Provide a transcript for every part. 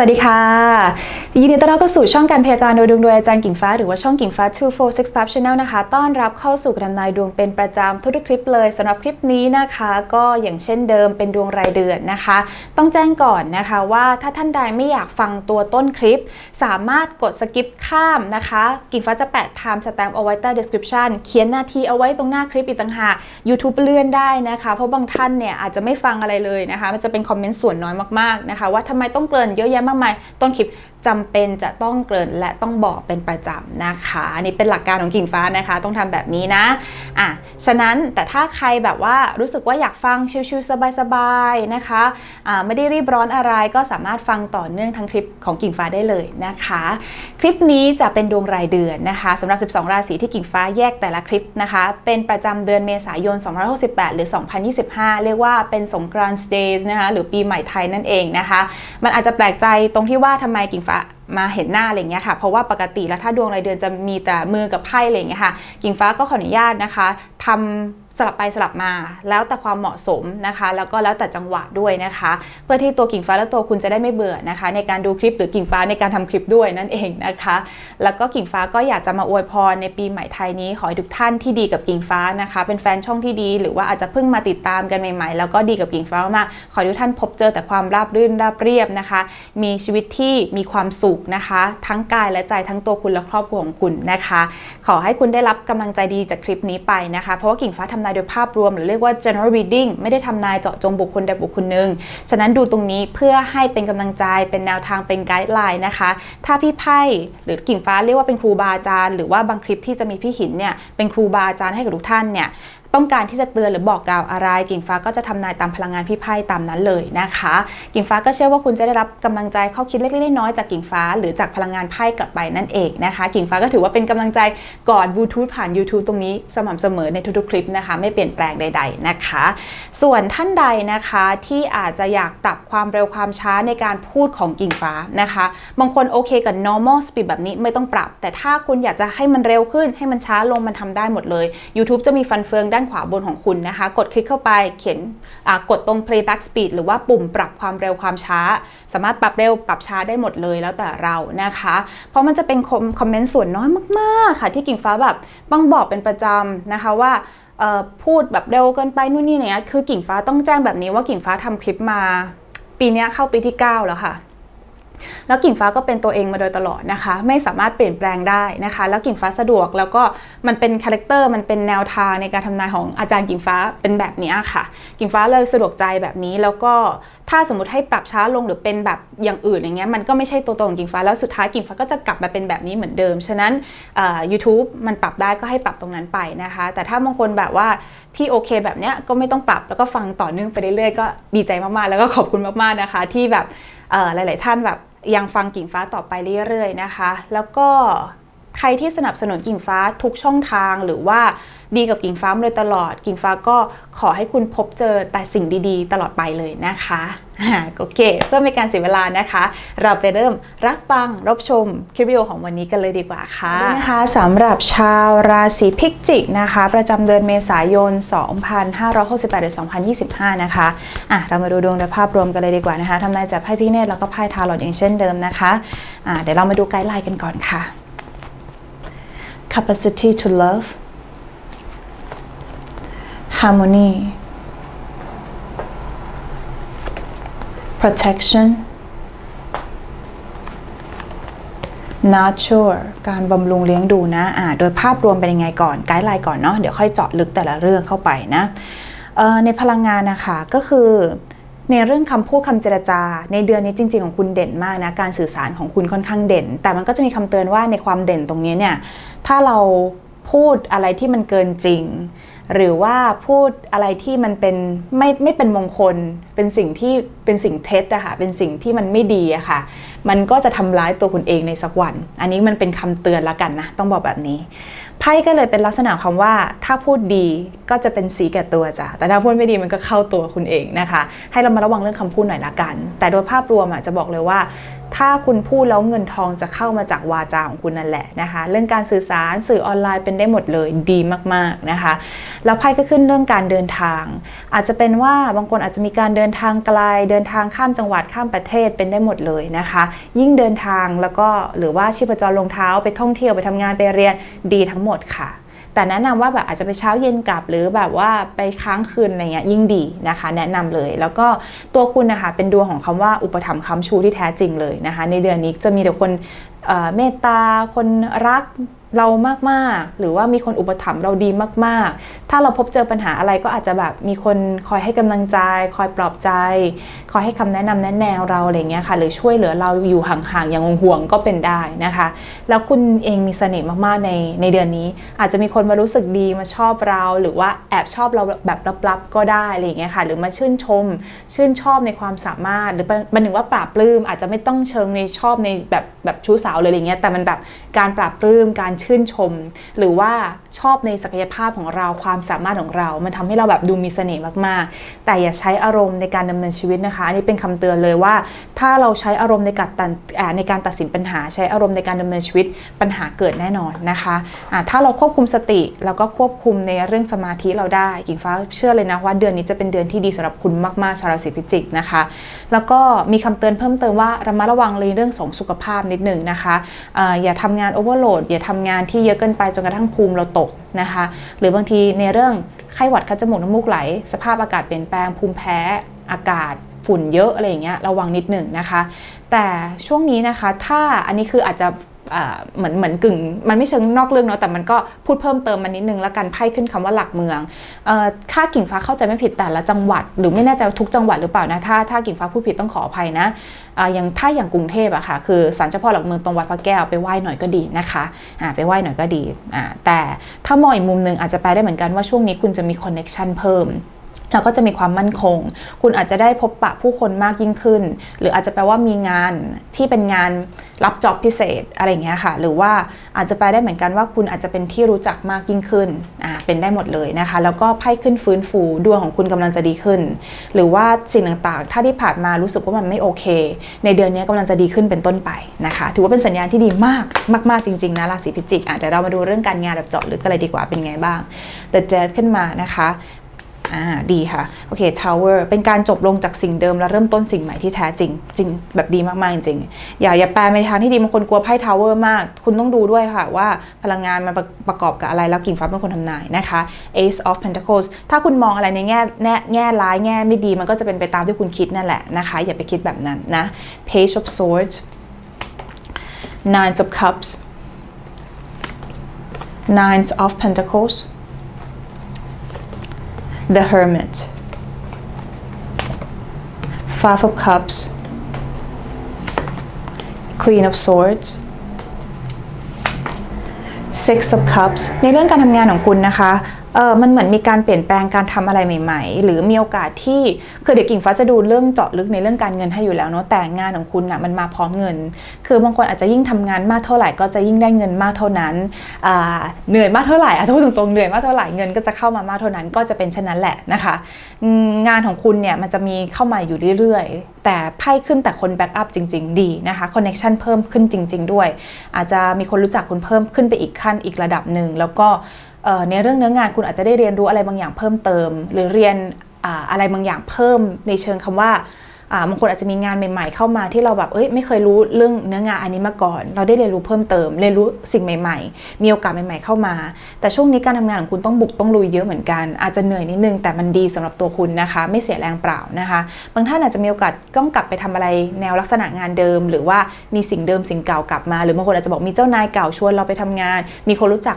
วัสดีค่ะ ยินดีต้อนรับเข้าสู่ช่องการพยากรณ์โดยดวงโดยอาจารย์กิ่งฟ้าหรือว่าช่องกิ่งฟ้า246 Pub Channel นะคะ ต้อนรับเข้าสู่การทำนายดวงเป็นประจำทุกๆคลิปเลยสำหรับคลิปนี้นะคะ ก็อย่างเช่นเดิมเป็นดวงรายเดือนนะคะ ต้องแจ้งก่อนนะคะว่าถ้าท่านใดไม่อยากฟังตัวต้นคลิป สามารถกดสกิปข้ามนะคะ กิ่งฟ้าจะแปะ time stamp เอาไว้ใต้ description เขียนนาทีเอาไว้ตรงหน้าคลิปอีกต่างหาก YouTube เลื่อนได้นะคะ เพราะบางท่านเนี่ยอาจจะไม่ฟังอะไรเลยนะคะ มันจะเป็นคอมเมนต์ส่วนน้อยมากๆนะคะ ว่าทำไมต้องเกริ่นเยอะแยะมากมายต้นคลิปจำเป็นจะต้องเกริ่นและต้องบอกเป็นประจำนะคะอันนี่เป็นหลักการของกิ่งฟ้านะคะ ต้องทำแบบนี้นะอะฉะนั้นแต่ถ้าใครแบบว่ารู้สึกว่าอยากฟังชิลๆสบายๆนะคะอ่าไม่ได้รีบร้อนอะไรก็สามารถฟังต่อเนื่องทั้งคลิปของกิ่งฟ้าได้เลยนะคะ คลิปนี้จะเป็นดวงรายเดือนนะคะสำหรับ 12 ราศีที่กิ่งฟ้าแยกแต่ละคลิปนะคะ เป็นประจำเดือนเมษายน 2568 หรือ 2025 เรียกว่าเป็นสงกรานต์เดย์นะคะหรือปีใหม่ไทยนั่นเองนะคะ มันอาจจะแปลกใจตรงที่ว่าทำไมกิ่งฟ้ามาเห็นหน้าอะไรอย่างเงี้ยค่ะ เพราะว่าปกติแล้วถ้าดวงรายเดือนจะมีแต่มือกับไพ่อะไรอย่างเงี้ยค่ะ กิ่งฟ้าก็ขออนุญาตนะคะทำ สลับไปสลับมาแล้วแต่ความเหมาะสมนะคะ แล้วก็แล้วแต่จังหวะด้วยนะคะ เพื่อที่ตัวกิ่งฟ้าและตัวคุณจะได้ไม่เบื่อนะคะ ในการดูคลิปหรือกิ่งฟ้าในการทำคลิปด้วยนั่นเองนะคะ แล้วก็กิ่งฟ้าก็อยากจะมาอวยพรในปีใหม่ไทยนี้ขอให้ทุกท่านที่ดีกับกิ่งฟ้านะคะ เป็นแฟนช่องที่ดี หรือว่าอาจจะเพิ่งมาติดตามกันใหม่ๆ แล้วก็ดีกับกิ่งฟ้ามากขอให้ทุกท่านพบเจอแต่ความราบรื่นราบเรียบนะคะ มีชีวิตที่มีความสุขนะคะ ทั้งกายและใจทั้งตัวคุณและครอบครัวของคุณนะคะ ขอให้คุณได้รับกำลังใจดีจากคลิปนี้ไปนะคะ เพราะว่ากิ่งฟ้าทำนายโดยภาพรวม หรือเรียกว่า general reading ไม่ได้ทำนายเจาะจงบุคคลใดบุคคลหนึ่ง ฉะนั้นดูตรงนี้เพื่อให้เป็นกำลังใจเป็นแนวทางเป็นไกด์ไลน์นะคะ ถ้าพี่ไพ่หรือกิ่งฟ้าเรียกว่าเป็นครูบาอาจารย์ หรือว่าบางคลิปที่จะมีพี่หินเนี่ยเป็นครูบาอาจารย์ให้กับทุกท่านเนี่ย ต้องการที่จะเตือนหรือบอกกล่าวอะไร กิ่งฟ้าก็จะทำนายตามพลังงานพี่ไพ่ตามนั้นเลยนะคะ กิ่งฟ้าก็เชื่อว่าคุณจะได้รับกำลังใจข้อคิดเล็กๆน้อยๆจากกิ่งฟ้า หรือจากพลังงานไพ่กลับไปนั่นเองนะคะ กิ่งฟ้าก็ถือว่าเป็นกำลังใจก่อนบลูทูธผ่าน YouTube ตรงนี้สม่ำเสมอในทุกๆคลิปนะคะ ไม่เปลี่ยนแปลงใด ๆนะคะ ส่วนท่านใดนะคะที่อาจจะอยากปรับความเร็วความช้าในการพูดของกิ่งฟ้านะคะ บางคนโอเคกับ normal speed แบบนี้ไม่ต้องปรับ แต่ถ้าคุณอยากจะให้มันเร็วขึ้นให้มันช้าลงมันทำได้หมดเลย YouTube จะมีฟันเฟืองด้านขวาบนของคุณนะคะ กดคลิกเข้าไปเขียนกดตรง playback speed หรือว่าปุ่มปรับความเร็วความช้า สามารถปรับเร็วปรับช้าได้หมดเลยแล้วแต่เรานะคะ เพราะมันจะเป็นคอมเมนต์ส่วนน้อยมากๆค่ะ ที่กิ่งฟ้าแบบต้องบอกเป็นประจำนะคะว่าพูดแบบเร็วเกินไปนู่นนี่เนี่ยคือกิ่งฟ้าต้องแจ้งแบบนี้ว่ากิ่งฟ้าทำคลิปมา ปีนี้เข้าปีที่ 9 แล้วค่ะ แล้วกิ่งฟ้าก็เป็นตัวเองมาโดยตลอดนะคะ ไม่สามารถเปลี่ยนแปลงได้นะคะ แล้วกิ่งฟ้าสะดวกแล้วก็มันเป็นคาแรคเตอร์มันเป็นแนวทางในการทำนายของอาจารย์กิ่งฟ้าเป็นแบบนี้ค่ะ กิ่งฟ้าเลยสะดวกใจแบบนี้แล้วก็ถ้าสมมติให้ปรับช้าลงหรือเป็นแบบอย่างอื่นอย่างเงี้ยมันก็ไม่ใช่ตัวตนของกิ่งฟ้าแล้วสุดท้ายกิ่งฟ้าก็จะกลับมาเป็นแบบนี้เหมือนเดิม ฉะนั้นยูทูบมันปรับได้ก็ให้ปรับตรงนั้นไปนะคะ แต่ถ้าบางคนแบบว่าที่โอเคแบบเนี้ยก็ไม่ต้องปรับแล้วก็ฟังต่อเนื่องไปเรื่อยๆก็ดีใจมากๆ แล้วก็ขอบคุณมากๆนะคะ ที่แบบหลาย ๆ ท่านแบบ ยังฟังกิ่งฟ้าต่อไปเรื่อยๆนะคะ แล้วก็ใครที่สนับสนุนกิ่งฟ้าทุกช่องทางหรือว่าดีกับกิ่งฟ้ามาโดยตลอด กิ่งฟ้าก็ขอให้คุณพบเจอแต่สิ่งดีๆ ตลอดไปเลยนะคะ โอเค เพื่อไม่การเสียเวลานะคะ เราไปเริ่มรับฟังรับชมคลิปวิดีโอของวันนี้กันเลยดีกว่าค่ะนะคะสำหรับชาวราศีพิจิกนะคะ ประจำเดือนเมษายน 2568หรือ2025 นะคะอะเรามาดูดวงโดยภาพรวมกันเลยดีกว่านะคะทำนายจากไพ่พิเนตแล้วก็ไพ่ทาร์ลอตอย่างเช่นเดิมนะคะอะเดี๋ยวเรามาดูไกด์ไลน์กันก่อนค่ะ capacity to love harmony protection nurture การบำรุงเลี้ยงดูนะอ่าโดยภาพรวมเป็นยังไงก่อน ไกด์ไลน์ก่อนเนาะ เดี๋ยวค่อยเจาะลึกแต่ละเรื่องเข้าไปนะ ในพลังงานนะคะก็คือในเรื่องคำพูดคำเจรจา ในเดือนนี้จริง ๆ ของคุณเด่นมากนะการสื่อสารของคุณค่อนข้างเด่น แต่มันก็จะมีคำเตือนว่าในความเด่นตรงนี้เนี่ยถ้าเราพูดอะไรที่มันเกินจริง หรือว่าพูดอะไรที่มันเป็นไม่ไม่เป็นมงคล เป็นสิ่งที่เป็นสิ่งเท็จอะค่ะเป็นสิ่งที่มันไม่ดีอะค่ะ มันก็จะทำร้ายตัวคุณเองในสักวัน อันนี้มันเป็นคำเตือนละกันนะ ต้องบอกแบบนี้ ไพ่ก็เลยเป็นลักษณะคำว่าถ้าพูดดีก็จะเป็นสีแก่ตัวจ้ะแต่ถ้าพูดไม่ดีมันก็เข้าตัวคุณเองนะคะ ให้เรามาระวังเรื่องคำพูดหน่อยละกัน แต่โดยภาพรวมอะจะบอกเลยว่า ถ้าคุณพูดแล้วเงินทองจะเข้ามาจากวาจาของคุณนั่นแหละนะคะ เรื่องการสื่อสารสื่อออนไลน์เป็นได้หมดเลยดีมากๆนะคะ แล้วไพ่ก็ขึ้นเรื่องการเดินทาง อาจจะเป็นว่าบางคนอาจจะมีการเดินทางไกลเดินทางข้ามจังหวัดข้ามประเทศเป็นได้หมดเลยนะคะ ยิ่งเดินทางแล้วก็หรือว่าชีพจรลงเท้าไปท่องเที่ยวไปทำงานไปเรียนดีทั้งหมดค่ะ แต่แนะนำว่าแบบอาจจะไปเช้าเย็นกลับ หรือแบบว่าไปค้างคืนอะไรเงี้ยยิ่งดีนะคะ แนะนำเลยแล้วก็ตัวคุณนะคะเป็นดวงของคำว่าอุปถัมภ์ค้ำชูที่แท้จริงเลยนะคะ ในเดือนนี้จะมีแต่คนเมตตาคนรัก เรามากๆ หรือว่ามีคนอุปถัมภ์เราดีมากๆ ถ้าเราพบเจอปัญหาอะไรก็อาจจะแบบมีคนคอยให้กำลังใจ คอยปลอบใจ คอยให้คำแนะนำแนะแนวเราอะไรเงี้ยค่ะ หรือช่วยเหลือเราอยู่ห่างๆ อย่างห่วงก็เป็นได้นะคะ แล้วคุณเองมีเสน่ห์มากๆในในเดือนนี้ อาจจะมีคนมารู้สึกดีมาชอบเรา หรือว่าแอบชอบเราแบบลับๆ ก็ได้อะไรเงี้ยค่ะ หรือมาชื่นชม ชื่นชอบในความสามารถ หรือมันถึงว่าปราบปลื้มอาจจะไม่ต้องเชิงในชอบในแบบแบบชู้สาวเลยอะไรเงี้ย แต่มันแบบการปราบปลื้มการชื่นชม หรือว่าชอบในศักยภาพของเราความสามารถของเรา มันทำให้เราแบบดูมีเสน่ห์มากๆ แต่อย่าใช้อารมณ์ในการดำเนินชีวิตนะคะ อันนี้เป็นคำเตือนเลยว่า ถ้าเราใช้อารมณ์ในการตัดในการตัดสินปัญหา ใช้อารมณ์ในการดำเนินชีวิตปัญหาเกิดแน่นอนนะคะอ่าถ้าเราควบคุมสติแล้วก็ควบคุมในเรื่องสมาธิเราได้กิ่งฟ้าเชื่อเลยนะว่าเดือนนี้จะเป็นเดือนที่ดีสำหรับคุณมากๆชาวราศีพิจิกนะคะ แล้วก็มีคำเตือนเพิ่มเติมว่าระมัดระวังในเรื่องของสุขภาพนิดหนึ่งนะคะออย่าทำงานโอเวอร์โหลดอย่าทำงานงานที่เยอะเกินไปจนกระทั่งภูมิเราตกนะคะ หรือบางทีในเรื่องไข้หวัดคัดจมูกน้ำมูกไหล สภาพอากาศเปลี่ยนแปลงภูมิแพ้อากาศฝุ่นเยอะอะไรอย่างเงี้ยระวังนิดหนึ่งนะคะ แต่ช่วงนี้นะคะถ้าอันนี้คืออาจจะ เหมือนเหมือนกึ่ง มันไม่เชิงนอกเรื่องเนาะแต่มันก็พูดเพิ่มเติมมานิดนึงแล้วกันไพ่ขึ้นคำว่าหลักเมืองค่ากิ่งฟ้าเข้าใจไม่ผิดแต่ละจังหวัด หรือไม่แน่ใจทุกจังหวัดหรือเปล่านะถ้าถ้ากิ่งฟ้าพูดผิดต้องขออภัยนะอ่าอย่างถ้าอย่างกรุงเทพอะค่ะคือศาลเจ้าพ่อหลักเมืองตรงวัดพระแก้วไปไหว้หน่อยก็ดีนะคะไปไหว้หน่อยก็ดีแต่ถ้ามองอีกมุมหนึ่งอาจจะไปได้เหมือนกันว่าช่วงนี้คุณจะมีคอนเน็ชันเพิ่ม แล้วก็จะมีความมั่นคง คุณอาจจะได้พบปะผู้คนมากยิ่งขึ้น หรืออาจจะแปลว่ามีงานที่เป็นงานรับจ็อบพิเศษอะไรเงี้ยค่ะ หรือว่าอาจจะไปได้เหมือนกันว่าคุณอาจจะเป็นที่รู้จักมากยิ่งขึ้น อ่า เป็นได้หมดเลยนะคะ แล้วก็ไพ่ขึ้นฟื้นฟูดวงของคุณกำลังจะดีขึ้น หรือว่าสิ่งต่างๆ ถ้าที่ผ่านมารู้สึกว่ามันไม่โอเค ในเดือนนี้กำลังจะดีขึ้นเป็นต้นไปนะคะ ถือว่าเป็นสัญญาณที่ดีมากมากๆจริงๆนะราศีพิจิกอะเดี๋ยวเรามาดูเรื่องการงานแบบเจาะลึกกันเลยดีกว่าเป็นไงบ้าง The Death ขึ้นมานะคะ อ่าดีค่ะ โอเค Tower เป็นการจบลงจากสิ่งเดิมแล้วเริ่มต้นสิ่งใหม่ที่แท้จริง จริงแบบดีมากๆจริงอย่าอย่าแปลในทางที่ดีบางคนกลัวไพ่ Tower มาก คุณต้องดูด้วยค่ะว่าพลังงานมันประประกอบกับอะไรแล้วกิ่งฟ้าเป็นคนทำนายนะคะ Ace of Pentacles ถ้าคุณมองอะไรในแง่แง่แง่ร้ายแง่ไม่ดีมันก็จะเป็นไปตามที่คุณคิดนั่นแหละนะคะ อย่าไปคิดแบบนั้นนะ Page of Swords Nine of Cups Nine of Pentacles The Hermit Five of Cups Queen of Swords Six of Cups ในเรื่องการทำงานของคุณนะคะ เออมันเหมือนมีการเปลี่ยนแปลงการทำอะไรใหม่ ๆ หรือมีโอกาสที่คือเดี๋ยวกิ่งฟ้าจะดูเรื่องเจาะลึกในเรื่องการเงินให้อยู่แล้วเนาะแต่งานของคุณนะ่ะมันมาพร้อมเงิน คือบางคนอาจจะยิ่งทำงานมากเท่าไหร่ก็จะยิ่งได้เงินมากเท่านั้นอ่าเหนื่อยมากเท่าไหร่อะถ้าพูดตรงๆเหนื่อยมากเท่าไหร่เงินก็จะเข้ามามากเท่านั้นก็จะเป็นเช่นนั้นแหละนะคะ งานของคุณเนี่ยมันจะมีเข้ามาอยู่เรื่อยๆ แต่ไพ่ขึ้นแต่คนแบ็กอัพจริง ๆ ดีนะคะคอนเน็ชันเพิ่มขึ้นจริง ๆ ด้วย อาจจะมีคนรู้จักคุณเพิ่มขึ้นไปอีกขั้นอีกระดับหนึ่งแล้วก็ ในเรื่องเนื้องานคุณอาจจะได้เรียนรู้อะไรบางอย่างเพิ่มเติม หรือเรียนอะไรบางอย่างเพิ่มในเชิงคำว่าอ่าบางคนอาจจะมีงานใหม่ ๆ เข้ามาที่เราแบบเอ้ยไม่เคยรู้เรื่องเนื้องานอันนี้มาก่อน เราได้เรียนรู้เพิ่มเติม เรียนรู้สิ่งใหม่ ๆ มีโอกาสใหม่ ๆ เข้ามา แต่ช่วงนี้การทำงานของคุณต้องบุกต้องลุยเยอะเหมือนกัน อาจจะเหนื่อยนิดนึงแต่มันดีสำหรับตัวคุณนะคะ ไม่เสียแรงเปล่านะคะ บางท่านอาจจะมีโอกาสต้องกลับไปทำอะไรแนวลักษณะงานเดิม หรือว่ามีสิ่งเดิมสิ่งเก่ากลับมา หรือบางคนอาจจะบอกมีเจ้านายเก่าชวนเราไปทำงาน มีคนรู้จัก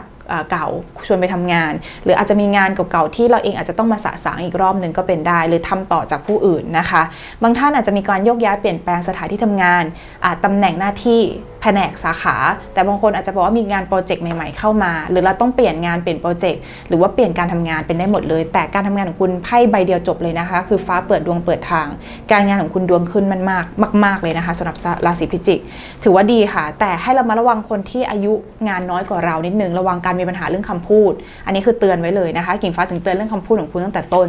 เก่าชวนไปทำงาน หรืออาจจะมีงานเก่าๆที่เราเองอาจจะต้องมาสะสางอีกรอบหนึ่งก็เป็นได้ หรือทำต่อจากผู้อื่นนะคะ บางท่านอาจจะมีการโยกย้ายเปลี่ยนแปลงสถานที่ทำงานอ่าตำแหน่งหน้าที่แผนกสาขา แต่บางคนอาจจะบอกว่ามีงานโปรเจกต์ใหม่ๆเข้ามา หรือเราต้องเปลี่ยนงานเปลี่ยนโปรเจกต์หรือว่าเปลี่ยนการทำงานเป็นได้หมดเลย แต่การทำงานของคุณไพ่ใบเดียวจบเลยนะคะ คือฟ้าเปิดดวงเปิดทาง การงานของคุณดวงขึ้นมันมากมาก ๆเลยนะคะสำหรับราศีพิจิก ถือว่าดีค่ะ แต่ให้เรามาระวังคนที่อายุงานน้อยกว่าเรานิดนึงระวังการมีปัญหาเรื่องคำพูด อันนี้คือเตือนไว้เลยนะคะกิ่งฟ้าถึงเตือนเรื่องคำพูดของคุณตั้งแต่ต้น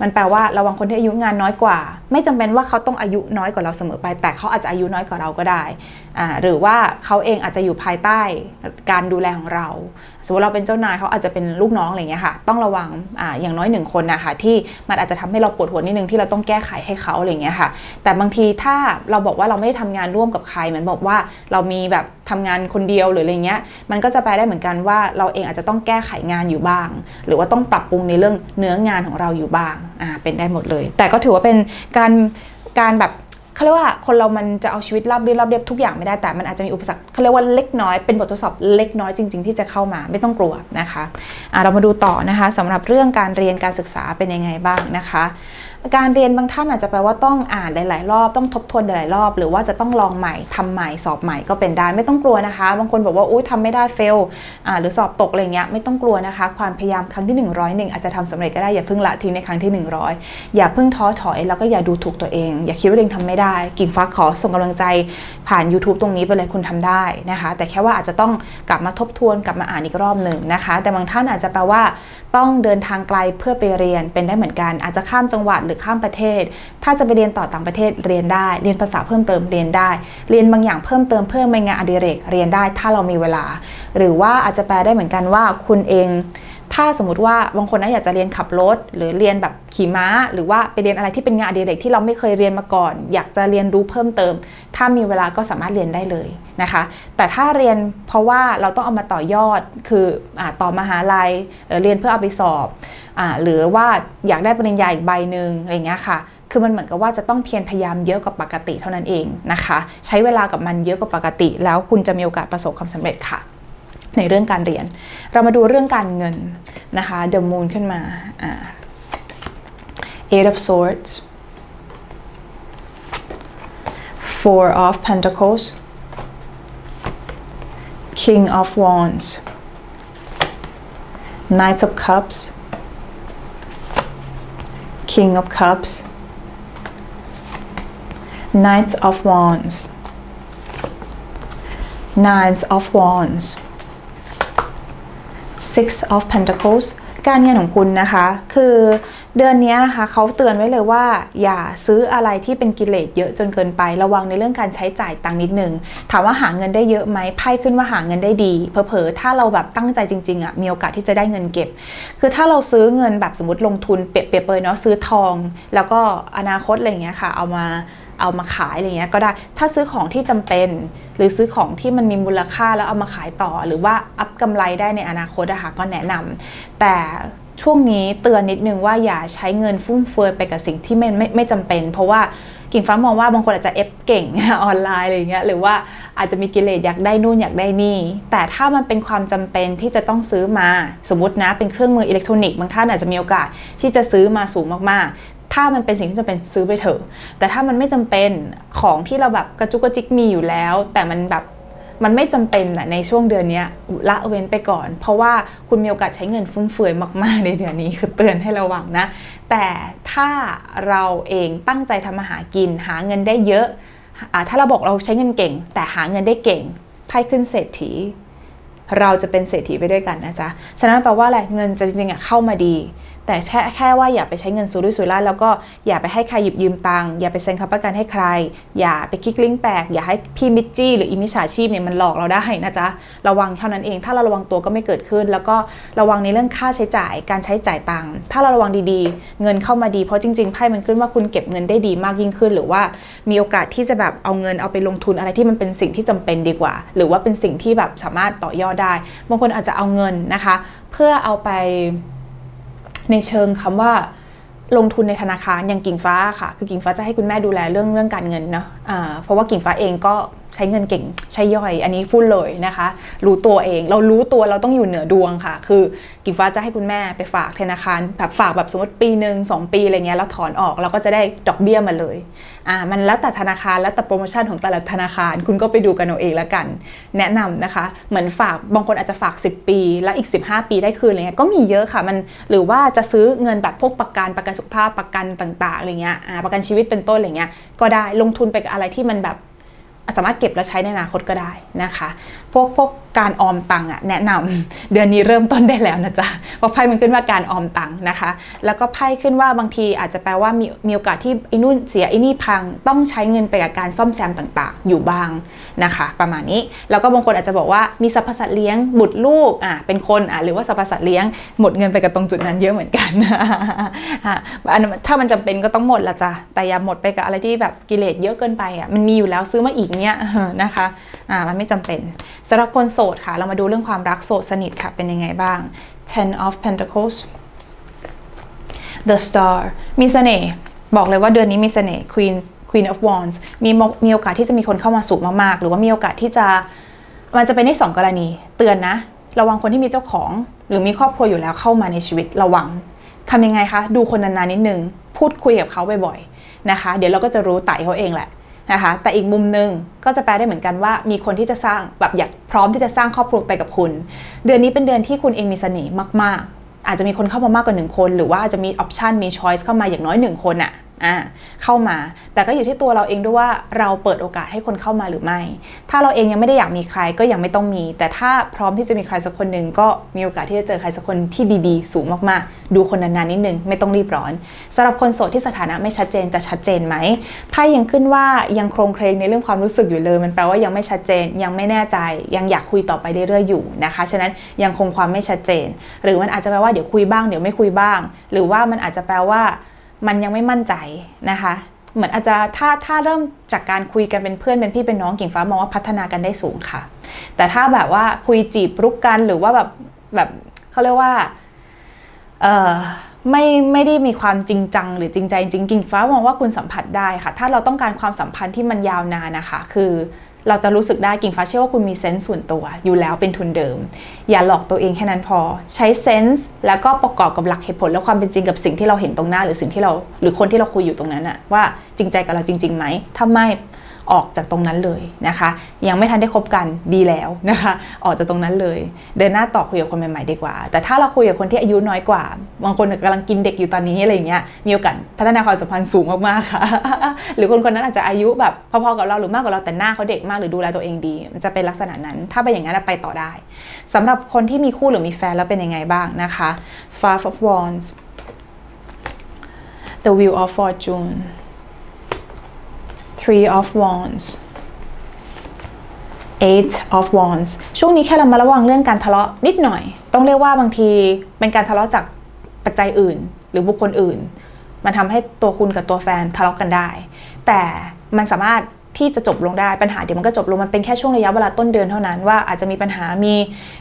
มันแปลว่าระวังคนที่อายุงานน้อยกว่า ไม่จำเป็นว่าเขาต้องอายุน้อยกว่าเราเสมอไป แต่เขาอาจจะอายุน้อยกว่าเราก็ได้ หรือว่าเขาเองอาจจะอยู่ภายใต้การดูแลของเรา สมมติเราเป็นเจ้านายเขาอาจจะเป็นลูกน้องอะไรเงี้ยค่ะ ต้องระวังออย่างน้อยหนึ่งคนนะคะที่มันอาจจะทำให้เราปวดหัวนิดนึงที่เราต้องแก้ไขให้เขาอะไรเงี้ยค่ะ แต่บางทีถ้าเราบอกว่าเราไม่ได้ทำงานร่วมกับใครเหมือนบอกว่าเรามีแบบทำงานคนเดียวหรืออะไรเงี้ย มันก็จะแปได้เหมือนกันว่าเราเองอาจจะต้องแก้ไขงานอยู่บ้าง หรือว่าต้องปรับปรุงในเรื่องเนื้องานของเราอยู่บ้าง อ่า เป็นได้หมดเลย แต่ก็ถือว่าเป็นการการแบบ เขาเรียกว่าคนเรามันจะเอาชีวิตราบเรียบราบเรียบทุกอย่างไม่ได้แต่มันอาจจะมีอุปสรรคเขาเรียกว่าเล็กน้อยเป็นบททดสอบเล็กน้อยจริง ๆ ที่จะเข้ามาไม่ต้องกลัวนะคะะเรามาดูต่อนะคะสำหรับเรื่องการเรียนการศึกษาเป็นยังไงบ้างนะคะ การเรียนบางท่านอาจจะแปลว่าต้องอ่านหลาย ๆ รอบต้องทบทวนหลายรอบ หรือว่าจะต้องลองใหม่ทำใหม่สอบใหม่ก็เป็นได้ไม่ต้องกลัวนะคะ บางคนบอกว่าอุ้ยทำไม่ได้เฟลอ่าหรือสอบตกอะไรเงี้ยไม่ต้องกลัวนะคะ ความพยายามครั้งที่ 101 อาจจะทำสำเร็จก็ได้อย่าเพิ่งละทิ้งในครั้งที่ 100 อย่าเพิ่งท้อถอย แล้วก็อย่าดูถูกตัวเอง อย่าคิดว่าตัวเองทำไม่ได้ กิ่งฟ้าขอส่งกำลังใจผ่าน YouTube ตรงนี้ไปเลยคุณทำได้นะคะ แต่แค่ว่าอาจจะต้องกลับมาทบทวนกลับมาอ่านอีกรอบหนึ่งนะคะ แต่บางท่านอาจจะแปลว่าต้องเดินทางไกลเพื่อไปเรียนเป็นได้เหมือนกัน อาจจะข้ามจังหวัดหรือข้ามประเทศ ถ้าจะไปเรียนต่อต่างประเทศเรียนได้ เรียนภาษาเพิ่มเติมเรียนได้ เรียนบางอย่างเพิ่มเติมเพิ่มในงานอดิเรกเรียนได้ถ้าเรามีเวลา หรือว่าอาจจะแปลได้เหมือนกันว่าคุณเอง ถ้าสมมติว่าบางคนนะอยากจะเรียนขับรถ หรือเรียนแบบขี่ม้า หรือว่าไปเรียนอะไรที่เป็นงานอดิเรกที่เราไม่เคยเรียนมาก่อน อยากจะเรียนรู้เพิ่มเติม ถ้ามีเวลาก็สามารถเรียนได้เลยนะคะ แต่ถ้าเรียนเพราะว่าเราต้องเอามาต่อยอดคืออต่อมหาลัยเรียนเพื่อเอาไปสอบอหรือว่าอยากได้ปริญญาอีกใบหนึ่งอะไรเงี้ยค่ะคือมันเหมือนกับว่าจะต้องเพียรพยายามเยอะกว่าปกติเท่านั้นเองนะคะ ใช้เวลากับมันเยอะกว่าปกติ แล้วคุณจะมีโอกาสประสบความสำเร็จค่ะ ในเรื่องการเรียน เรามาดูเรื่องการเงินนะคะ The Moon ขึ้นมา Eight of Swords Four of Pentacles King of Wands Knight of Cups King of Cups Knights of Wands Nines of Wands Six of Pentacles การเงินของคุณนะคะ คือเดือนนี้นะคะเขาเตือนไว้เลยว่า อย่าซื้ออะไรที่เป็นกิเลสเยอะจนเกินไประวังในเรื่องการใช้จ่ายตังค์นิดนึงถามว่าหาเงินได้เยอะไหมไพ่ขึ้นว่าหาเงินได้ดีเผลอๆถ้าเราแบบตั้งใจจริงๆอะ่ะมีโอกาสที่จะได้เงินเก็บ คือถ้าเราซื้อเงินแบบสมมติลงทุนเปรียบเปรยเนาะซื้อทอง แล้วก็อนาคตอะไรอย่างเงี้ยค่ะ เอามา เอามาขายอะไรเงี้ยก็ได้ ถ้าซื้อของที่จำเป็น หรือซื้อของที่มันมีมูลค่าแล้วเอามาขายต่อ หรือว่าอัพกำไรได้ในอนาคตอะคะก็แนะนำแต่ช่วงนี้เตือนนิดนึงว่าอย่าใช้เงินฟุ่มเฟือยไปกับสิ่งที่ไม่ไม่ไม่จำเป็น เพราะว่ากิ่งฟ้ามองว่าบางคนอาจจะเอฟเก่งออนไลน์อะไรเงี้ยหรือว่าอาจจะมีกิเลสอยากได้นู่นอยากได้นี่ แต่ถ้ามันเป็นความจำเป็นที่จะต้องซื้อมาสมมตินะเป็นเครื่องมืออิเล็กทรอนิกส์บางท่านอาจจะมีโอกาสที่จะซื้อมาสูงมากๆ ถ้ามันเป็นสิ่งที่จำเป็นซื้อไปเถอะ แต่ถ้ามันไม่จำเป็นของที่เราแบบกระจุกกระจิกมีอยู่แล้ว แต่มันแบบมันไม่จำเป็นแหละในช่วงเดือนนี้ละเว้นไปก่อน เพราะว่าคุณมีโอกาสใช้เงินฟุ่มเฟือยมาก ๆ ในเดือนนี้คือเตือนให้ระวังนะ แต่ถ้าเราเองตั้งใจทำมาหากิน หาเงินได้เยอะอาถ้าเราบอกเราใช้เงินเก่ง แต่หาเงินได้เก่งไพ่ขึ้นเศรษฐี เราจะเป็นเศรษฐีไปด้วยกันนะจ๊ะฉะนั้นแปลว่าอะไรเงินจะจริงๆเข้ามาดี แต่แค่แค่ว่าอย่าไปใช้เงินสุรุ่ยสุร่ายแล้วก็อย่าไปให้ใครหยิบยืมตังค์อย่าไปเซ็นค้ำประกันให้ใคร อย่าไปคลิกลิงก์แปลกอย่าให้พี่มิจจี้หรืออิมิชาชีพเนี่ยมันหลอกเราได้นะจ๊ะระวังเท่านั้นเอง ถ้าเราระวังตัวก็ไม่เกิดขึ้น แล้วก็ระวังในเรื่องค่าใช้จ่ายการใช้จ่ายตังค์ถ้าเราระวังดีๆ เงินเข้ามาดีเพราะจริงๆไพ่มันขึ้นว่าคุณเก็บเงินได้ดีมากยิ่งขึ้น หรือว่ามีโอกาสที่จะแบบเอาเงินเอาไปลงทุนอะไรที่มันเป็นสิ่งที่จำเป็นดีกว่า หรือว่าเป็นสิ่งที่แบบสามารถต่อยอดได้บางคนอาจจะเอาเงินนะคะ เพื่อเอาไป ในเชิงคำว่าลงทุนในธนาคารอย่างกิ่งฟ้าค่ะ คือกิ่งฟ้าจะให้คุณแม่ดูแลเรื่องเรื่องการเงินเนาะะเพราะว่ากิ่งฟ้าเองก็ ใช้เงินเก่งใช้ย่อย อันนี้พูดเลยนะคะ รู้ตัวเองเรารู้ตัวเราต้องอยู่เหนือดวงค่ะ คือกิ่งฟ้าจะให้คุณแม่ไปฝากธนาคารแบบฝากแบบสมมติปีหนึ่งสองปีอะไรเงี้ยแล้วถอนออกเราก็จะได้ดอกเบี้ยมาเลยอ่ามันแล้วแต่ธนาคารแล้วแต่โปรโมชั่นของแต่ละธนาคาร คุณก็ไปดูกันเอาเองล้วกัน แนะนำนะคะ เหมือนฝากบางคนอาจจะฝาก 10 ปี แล้วอีก 15 ปีได้คืนอะไรเงี้ยก็มีเยอะค่ะมันหรือว่าจะซื้อเงินแบบพวกประกันประกันสุขภาพประกันต่างๆอะไรเงี้ยอ่าประกันชีวิตเป็นต้นอะไรเงี้ยก็ได้ลงทุนไปกับอะไรที่มันแบบ สามารถเก็บแล้วใช้ในอนาคตก็ได้นะคะ พวกพวกการออมตังค์อะแนะนำเดือนนี้เริ่มต้นได้แล้วนะจ๊ะเพราะไพ่มันขึ้นว่าการออมตังค์นะคะ แล้วก็ไพ่ขึ้นว่าบางทีอาจจะแปลว่ามีมีโอกาสที่ไอ้นู่นเสียไอ้นี่พัง ต้องใช้เงินไปกับการซ่อมแซมต่างๆ อยู่บ้างนะคะ ประมาณนี้แล้วก็บางคนอาจจะบอกว่ามีสรรพสัตว์เลี้ยงบุตรลูกอะเป็นคนอะหรือว่าสรรพสัตว์เลี้ยงหมดเงินไปกับตรงจุดนั้นเยอะเหมือนกันอันถ้ามันจำเป็นก็ต้องหมดละจ้ะแต่อย่าหมดไปกับอะไรที่แบบกิเลสเยอะเกินไปอะมันมีอยู่แล้วซื้อมาอีกเนี้ยนะคะอ่ามันไม่จำเป็นสำหรับคนโสดค่ะ เรามาดูเรื่องความรักโสดสนิทค่ะ เป็นยังไงบ้าง Ten of Pentacles The Star มีเสน่ห์บอกเลยว่าเดือนนี้มีเสน่ห์ Queen Queen of Wands มีมมีโอกาสที่จะมีคนเข้ามาสูงมากๆ หรือว่ามีโอกาสที่จะมันจะเป็นได้สองกรณี เตือนนะ ระวังคนที่มีเจ้าของ หรือมีครอบครัวอยู่แล้วเข้ามาในชีวิตระวังทำยังไงคะ ดูคนนานๆนิดนึง พูดคุยกับเขาบ่อยๆนะคะ เดี๋ยวเราก็จะรู้ไต่เขาเองแหละ นะคะแต่อีกมุมหนึ่งก็จะแปลได้เหมือนกันว่า มีคนที่จะสร้างแบบอยากพร้อมที่จะสร้างครอบครัวไปกับคุณ เดือนนี้เป็นเดือนที่คุณเองมีเสน่ห์มาก ๆ อาจจะมีคนเข้ามามากกว่าหนึ่งคน หรือว่าอาจจะมีออปชันมีช้อยส์เข้ามาอย่างน้อยหนึ่งคนอะ อ่าเข้ามา แต่ก็อยู่ที่ตัวเราเองด้วยว่าเราเปิดโอกาสให้คนเข้ามาหรือไม่ ถ้าเราเองยังไม่ได้อยากมีใครก็ยังไม่ต้องมี แต่ถ้าพร้อมที่จะมีใครสักคนหนึ่งก็มีโอกาสที่จะเจอใครสักคนที่ดีๆ สูงมากๆ ดูคนนานๆนิดนึงไม่ต้องรีบร้อนสำหรับคนโสดที่สถานะไม่ชัดเจนจะชัดเจนไหมไพ่ยังขึ้นว่ายังโครงเครงในเรื่องความรู้สึกอยู่เลย มันแปลว่ายังไม่ชัดเจน ยังไม่แน่ใจ ยังอยากคุยต่อไปเรื่อยๆอยู่นะคะฉะนั้นยังคงความไม่ชัดเจน หรือมันอาจจะแปลว่าเดี๋ยวคุยบ้างเดี๋ยวไม่คุยบ้าง หรือว่ามันอาจจะแปลว่า มันยังไม่มั่นใจนะคะ เหมือนอาจจะถ้าถ้าเริ่มจากการคุยกันเป็นเพื่อนเป็นพี่เป็นน้องกิ่งฟ้ามองว่าพัฒนากันได้สูงค่ะ แต่ถ้าแบบว่าคุยจีบรุกกันหรือว่าแบบแบบเขาเรียกว่าเออไม่ไม่ได้มีความจริงจังหรือจริงใจจริงกิ่งฟ้ามองว่าคุณสัมผัสได้ค่ะ ถ้าเราต้องการความสัมพันธ์ที่มันยาวนานนะคะ คือ เราจะรู้สึกได้กิ่งฟ้าเชื่อว่าคุณมีเซนส์ส่วนตัวอยู่แล้วเป็นทุนเดิม อย่าหลอกตัวเองแค่นั้นพอ ใช้เซนส์แล้วก็ประกอบกับหลักเหตุผลและความเป็นจริงกับสิ่งที่เราเห็นตรงหน้า หรือสิ่งที่เราหรือคนที่เราคุยอยู่ตรงนั้นอะว่าจริงใจกับเราจริงๆไหมถ้าไม่ ออกจากตรงนั้นเลยนะคะ ยังไม่ทันได้คบกันดีแล้วนะคะ ออกจากตรงนั้นเลย เดินหน้าต่อคุยกับคนใหม่ๆดีกว่า แต่ถ้าเราคุยกับคนที่อายุน้อยกว่า บางคนกำลังกินเด็กอยู่ตอนนี้อะไรเงี้ยมีโอกาสพัฒนาความสัมพันธ์สูงมากๆค่ะ หรือคนคนนั้นอาจจะอายุแบบพอๆกับเราหรือมากกว่าเราแต่หน้าเขาเด็กมากหรือดูแลตัวเองดี มันจะเป็นลักษณะนั้น ถ้าเป็นอย่างนั้นไปต่อได้สำหรับคนที่มีคู่หรือมีแฟนแล้วเป็นยังไงบ้างนะคะ Five of Wands The Wheel of Fortune Three of Wands Eight of Wands ช่วงนี้แค่เรามาระวังเรื่องการทะเลาะนิดหน่อย ต้องเรียกว่าบางทีเป็นการทะเลาะจากปัจจัยอื่น หรือบุคคลอื่น มันทำให้ตัวคุณกับตัวแฟนทะเลาะกันได้ แต่มันสามารถ ที่จะจบลงได้ปัญหาเดี๋ยวมันก็จบลงมันเป็นแค่ช่วงระยะเวลาต้นเดือนเท่านั้นว่าอาจจะมีปัญหามี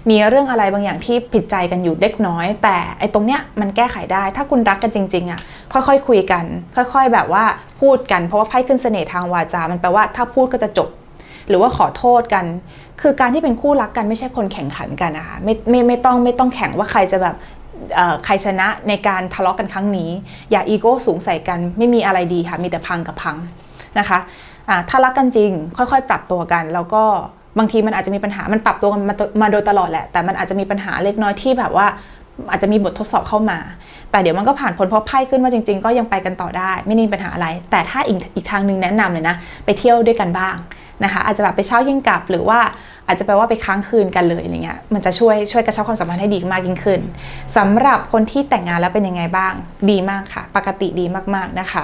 มีเรื่องอะไรบางอย่างที่ผิดใจกันอยู่เล็กน้อย แต่ไอ้ตรงเนี้ยมันแก้ไขได้ ถ้าคุณรักกันจริงๆอะค่อยๆคุยกัน ค่อยๆ แบบว่าพูดกันเพราะว่าไพ่ขึ้นเสน่ห์ทางวาจา มันแปลว่าถ้าพูดก็จะจบ หรือว่าขอโทษกัน คือการที่เป็นคู่รักกันไม่ใช่คนแข่งขันกันนะคะไม่ไม่ไม่ต้องไม่ต้องแข่งว่าใครจะแบบเอ่อใครชนะในการทะเลาะกันครั้งนี้ อย่าอีโก้สูงใส่กันไม่มีอะไรดีค่ะมีแต่พังกับพังนะคะ ถ้ารักกันจริง ค่อยๆ ปรับตัวกัน แล้วก็บางทีมันอาจจะมีปัญหา มันปรับตัวกันมามาโดยตลอดแหละ แต่มันอาจจะมีปัญหาเล็กน้อยที่แบบว่าอาจจะมีบททดสอบเข้ามา แต่เดี๋ยวมันก็ผ่านพ้นเพราะไพ่ขึ้นว่าจริง ๆ ก็ยังไปกันต่อได้ ไม่มีปัญหาอะไร แต่ถ้าอีกอีกทางหนึ่งแนะนำเลยนะ ไปเที่ยวด้วยกันบ้างนะคะ อาจจะแบบไปเช่ายิ่งกลับ หรือว่าอาจจะแปลว่าไปค้างคืนกันเลยอะไรเงี้ย มันจะช่วยช่วยกระชับความสัมพันธ์ให้ดีมากยิ่งขึ้นสำหรับคนที่แต่งงานแล้วเป็นยังไงบ้าง ดีมากค่ะ ปกติดีมากๆนะคะ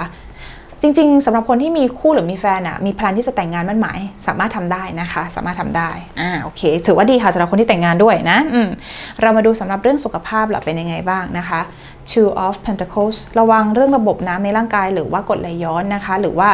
จริง ๆสำหรับคนที่มีคู่หรือมีแฟนอะมีแพลนที่จะแต่งงานมั่นหมาย สามารถทำได้นะคะ สามารถทำได้อ่าโอเค ถือว่าดีค่ะสำหรับคนที่แต่งงานด้วยนะอืมเรามาดูสำหรับเรื่องสุขภาพล่ะเป็นยังไงบ้างนะคะ Two of Pentacles ระวังเรื่องระบบน้ำในร่างกาย หรือว่ากดไหลย้อนนะคะ หรือว่า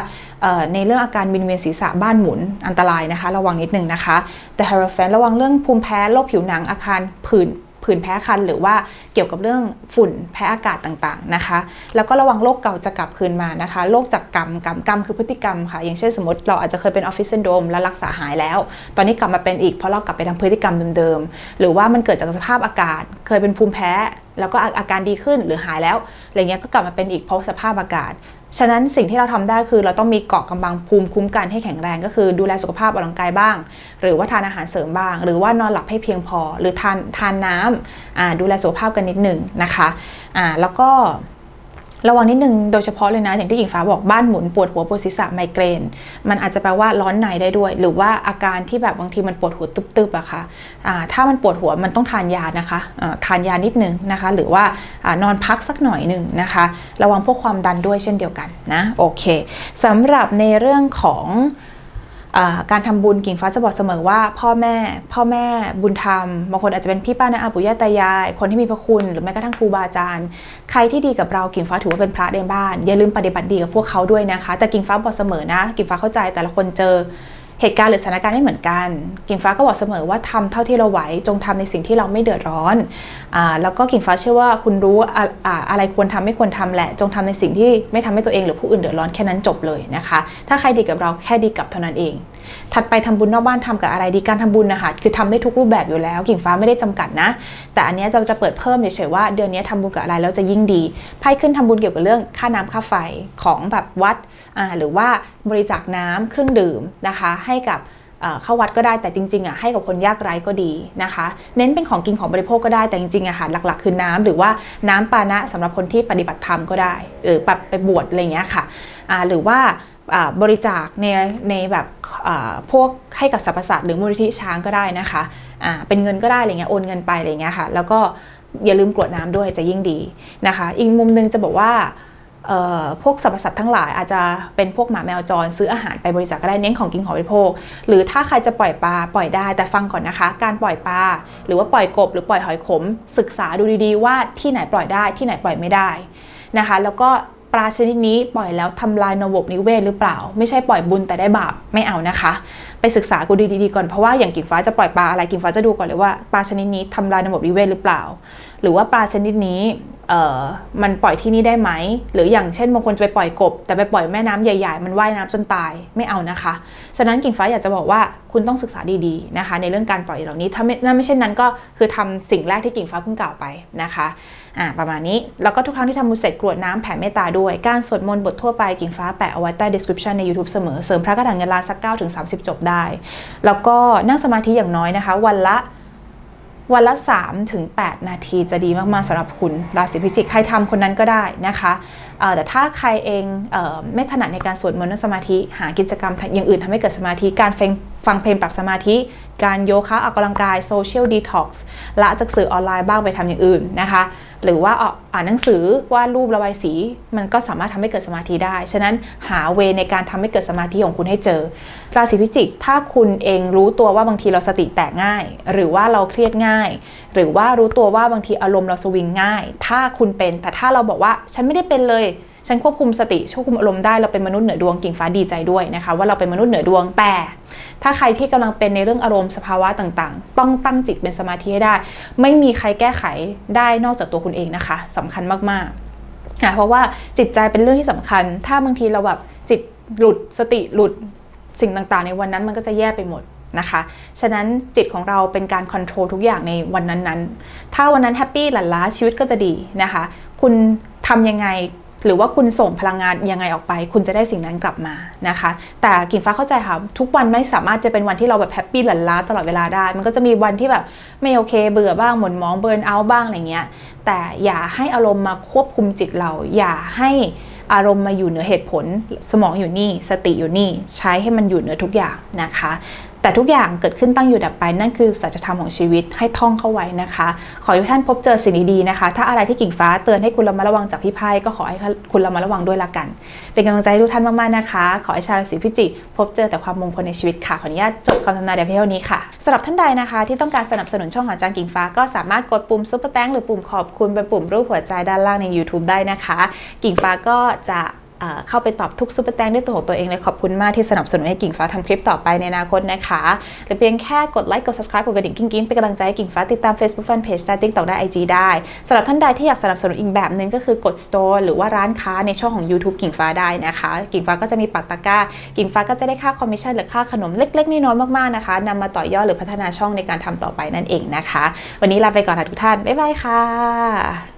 ในเรื่องอาการวินเวียนศีรษะบ้านหมุนอันตรายนะคะ ระวังนิดนึงนะคะแต่ h e r o p h a n t ระวังเรื่องภูมิแพ้โรคผิวหนังอาการผื่น ผื่นแพ้คันหรือว่าเกี่ยวกับเรื่องฝุ่นแพ้อากาศต่างๆนะคะ แล้วก็ระวังโรคเก่าจะกลับคืนมานะคะโรคจากกรรมกรรมกรรมคือพฤติกรรมค่ะ อย่างเช่นสมมติเราอาจจะเคยเป็นออฟฟิศซินโดรมแล้วรักษาหายแล้ว ตอนนี้กลับมาเป็นอีกเพราะเรากลับไปทำพฤติกรรมเดิมๆหรือว่ามันเกิดจากสภาพอากาศ เคยเป็นภูมิแพ้ แล้วก็อาการดีขึ้นหรือหายแล้วอะไรเงี้ยก็กลับมาเป็นอีกเพราะสภาพอากาศ ฉะนั้นสิ่งที่เราทำได้คือเราต้องมีเกาะกำบังภูมิคุ้มกันให้แข็งแรงก็คือดูแลสุขภาพออกกำลังกายบ้าง หรือว่าทานอาหารเสริมบ้าง หรือว่านอนหลับให้เพียงพอ หรือทานทานน้ำดูแลสุขภาพกันนิดหนึ่งนะคะอ่าแล้วก็ ระวังนิดนึงโดยเฉพาะเลยนะ อย่างที่หญิงฟ้าบอกบ้านหมุนปวดหัวปวดศีรษะไมเกรน มันอาจจะแปลว่าร้อนในได้ด้วย หรือว่าอาการที่แบบบางทีมันปวดหัวตึบๆอะค่ะอ่าถ้ามันปวดหัวมันต้องทานยานะคะะทานยานิดนึงนะคะ หรือว่าอนอนพักสักหน่อยหนึ่งนะคะ ระวังพวกความดันด้วยเช่นเดียวกันนะโอเคสำหรับในเรื่องของ การทำบุญกิ่งฟ้าจะบอกเสมอว่าพ่อแม่ พ่อแม่บุญธรรมบางคนอาจจะเป็นพี่ป้านาอาปู่ย่าตายาย คนที่มีพระคุณหรือแม้กระทั่งครูบาอาจารย์ ใครที่ดีกับเรากิ่งฟ้าถือว่าเป็นพระในบ้าน อย่าลืมปฏิบัติดีกับพวกเขาด้วยนะคะ แต่กิ่งฟ้าบอกเสมอนะ กิ่งฟ้าเข้าใจแต่ละคนเจอ เหตุการณ์หรือสถานการณ์ไม่เหมือนกัน กิ่งฟ้าก็บอกเสมอว่าทำเท่าที่เราไหวจงทำในสิ่งที่เราไม่เดือดร้อนอ่าแล้วก็กิ่งฟ้าเชื่อว่าคุณรู้อะอ่าอะไรควรทำไม่ควรทำแหละ จงทำในสิ่งที่ไม่ทำให้ตัวเองหรือผู้อื่นเดือดร้อนแค่นั้นจบเลยนะคะ ถ้าใครดีกับเราแค่ดีกับเท่านั้นเอง ถัดไปทำบุญนอกบ้านทำกับอะไรดีการทำบุญนะคะคือทำได้ทุกรูปแบบอยู่แล้วกิ่งฟ้าไม่ได้จำกัดนะ แต่อันนี้เราจะเปิดเพิ่มเฉยๆว่าเดือนนี้ทำบุญกับอะไรแล้วจะยิ่งดีไพ่ขึ้นทำบุญเกี่ยวกับเรื่องค่าน้ำค่าไฟของแบบวัดหรือว่าบริจาคน้ำเครื่องดื่มนะคะให้กับเข้าวัดก็ได้แต่จริงๆอะให้กับคนยากไร้ก็ดีนะคะ เน้นเป็นของกินของบริโภคก็ได้แต่จริงๆอาหารหลักๆ คือน้ำหรือว่าน้ำปานะสำหรับคนที่ปฏิบัติธรรมก็ได้ หรือแบบไปบวชอะไรอย่างเงี้ยค่ะหรือว่า บริจาคในในแบบพวกให้กับสรรพสัตว์หรือมูลนิธิช้างก็ได้นะคะอ่าเป็นเงินก็ได้อะไรเงี้ยโอนเงินไปอะไรเงี้ยค่ะแล้วก็อย่าลืมกรวดน้ำด้วยจะยิ่งดีนะคะ อีกมุมหนึงจะบอกว่าพวกสรรพสัตว์ทั้งหลายอาจจะเป็นพวกหมาแมวจรซื้ออาหารไปบริจาคก็ได้เน้นของกินของบริโภค หรือถ้าใครจะปล่อยปลาปล่อยได้แต่ฟังก่อนนะคะ การปล่อยปลาหรือว่าปล่อยกบ หรือปล่อยหอยขม ศึกษาดูดีๆ ว่าที่ไหนปล่อยได้ที่ไหนปล่อยไม่ได้นะคะ แล้วก็ ปลาชนิดนี้ปล่อยแล้วทำลายระบบนิเวศหรือเปล่า ไม่ใช่ปล่อยบุญแต่ได้บาปไม่เอานะคะ ไปศึกษากูดีๆก่อนเพราะว่าอย่างกิ่งฟ้าจะปล่อยปลาอะไรกิ่งฟ้าจะดูก่อนเลยว่าปลาชนิดนี้ทำลายระบบนิเวศหรือเปล่า หรือว่าปลาชนิดนี้เออมันปล่อยที่นี่ได้ไหม หรืออย่างเช่นบางคนจะไปปล่อยกบ แต่ไปปล่อยแม่น้ำใหญ่ ๆ มันว่ายน้ำจนตายไม่เอานะคะ ฉะนั้นกิ่งฟ้าอยากจะบอกว่าคุณต้องศึกษาดีๆนะคะ ในเรื่องการปล่อยเหล่านี้ถ้าไม่ถ้าไม่เช่นนั้นก็คือทำสิ่งแรกที่กิ่งฟ้าเพิ่งกล่าวไปนะคะอ่าประมาณนี้แล้วก็ทุกครั้งที่ทำบุญเสร็จกรวดน้ำแผ่เมตตาด้วยการสวดมนต์บททั่วไปกิ่งฟ้าแปะเอาไว้ใต้ description ใน YouTube เสมอเสริมพระกระถางเงินล้านสัก9ถึง30 จบได้ แล้วก็นั่งสมาธิอย่างน้อยนะคะ วันละ วันละ3ถึง8นาทีจะดีมากๆสำหรับคุณราศีพิจิกใครทำคนนั้นก็ได้นะคะเอ่อแต่ถ้าใครเองเออไม่ถนัดในการสวดมนต์นั่งสมาธิ หากิจกรรมอย่างอื่นทำให้เกิดสมาธิการฟังฟังเพลงปรับสมาธิ การโยคะออกกำลังกายโซเชียลดีท็อกซ์ละจากสื่อออนไลน์บ้างไปทำอย่างอื่นนะคะ หรือว่าอ่านหนังสือวาดรูประบายสี มันก็สามารถทำให้เกิดสมาธิได้ ฉะนั้นหาเวในการทำให้เกิดสมาธิของคุณให้เจอ ราศีพิจิก ถ้าคุณเองรู้ตัวว่าบางทีเราสติแตกง่าย หรือว่าเราเครียดง่าย หรือว่ารู้ตัวว่าบางทีอารมณ์เราสวิงง่าย ถ้าคุณเป็น แต่ถ้าเราบอกว่าฉันไม่ได้เป็นเลย ฉันควบคุมสติควบคุมอารมณ์ได้เราเป็นมนุษย์เหนือดวงกิ่งฟ้าดีใจด้วยนะคะว่าเราเป็นมนุษย์เหนือดวงแต่ ถ้าใครที่กำลังเป็นในเรื่องอารมณ์สภาวะต่างๆ ต้องตั้งจิตเป็นสมาธิให้ได้ ไม่มีใครแก้ไขได้นอกจากตัวคุณเองนะคะสำคัญมากๆอะเพราะว่าจิตใจเป็นเรื่องที่สำคัญ ถ้าบางทีเราแบบจิตหลุดสติหลุดสิ่งต่างๆ ในวันนั้นมันก็จะแย่ไปหมดนะคะ ฉะนั้นจิตของเราเป็นการค o n t r o l ทุกอย่างในวันนั้นๆ ถ้าวันนั้นแฮปปี้หลั่นล้าชีวิตก็จะดีนะคะ คุณทำยังไง หรือว่าคุณส่งพลังงานยังไงออกไป คุณจะได้สิ่งนั้นกลับมานะคะ แต่กิ่งฟ้าเข้าใจค่ะ ทุกวันไม่สามารถจะเป็นวันที่เราแบบแฮปปี้หลั่นล้าตลอดเวลาได้ มันก็จะมีวันที่แบบไม่โอเค เบื่อบ้างหม่นมองเบิร์นเอาท์บ้างอะไรเงี้ย แต่อย่าให้อารมณ์มาควบคุมจิตเรา อย่าให้อารมณ์มาอยู่เหนือเหตุผล สมองอยู่นี่ สติอยู่นี่ ใช้ให้มันอยู่เหนือทุกอย่างนะคะ แต่ทุกอย่างเกิดขึ้นตั้งอยู่ดับไปนั่นคือสัจธรรมของชีวิตให้ท่องเข้าไว้นะคะ ขอให้ทุกท่านพบเจอสิ่งดีๆนะคะ ถ้าอะไรที่กิ่งฟ้าเตือนให้คุณระมัดระวังจากพี่ไพ่ก็ขอให้คุณระมัดระวังด้วยละกัน เป็นกำลังใจให้ทุกท่านมากๆนะคะ ขอให้ชาวราศีพิจิกพบเจอแต่ความมงคลในชีวิตค่ะขออนุญาตจบคำทำนายแต่เพียงเท่านี้ค่ะสำหรับท่านใดนะคะ ที่ต้องการสนับสนุนช่องของอาจารย์กิ่งฟ้าก็สามารถกดปุ่มซุปเปอร์แตงหรือปุ่มขอบคุณเป็นปุ่มรูปหัวใจด้านล่างใน YouTube ได้นะคะ กิ่งฟ้าก็จะ เข้าไปตอบทุกซุปเปอร์แตงด้วยตัวของตัวเองเลยขอบคุณมากที่สนับสนุนให้กิ่งฟ้าทำคลิปต่อไปในอนาคตนะคะหรือเพียงแค่กดไลค์กด subscribe กดกระดิ่งกิ้งๆเป็นกำลังใจให้กิ่งฟ้าติดตาม Facebook Fanpage ได้ TikTok ได้ IG ได้สำหรับท่านใดที่อยากสนับสนุนอีกแบบหนึ่งก็คือกด store หรือว่าร้านค้าในช่องของ YouTube กิ่งฟ้าได้นะคะ กิ่งฟ้าก็จะมีปักตะกร้า กิ่งฟ้าก็จะได้ค่าคอมมิชชั่นหรือค่าขนมเล็กๆน้อยๆมากๆนะคะนำมาต่อยอดหรือพัฒนาช่องในการทำต่อไปนั่นเองนะคะ วันนี้ลาไปก่อนค่ะทุกท่านบ๊ายบายค่ะ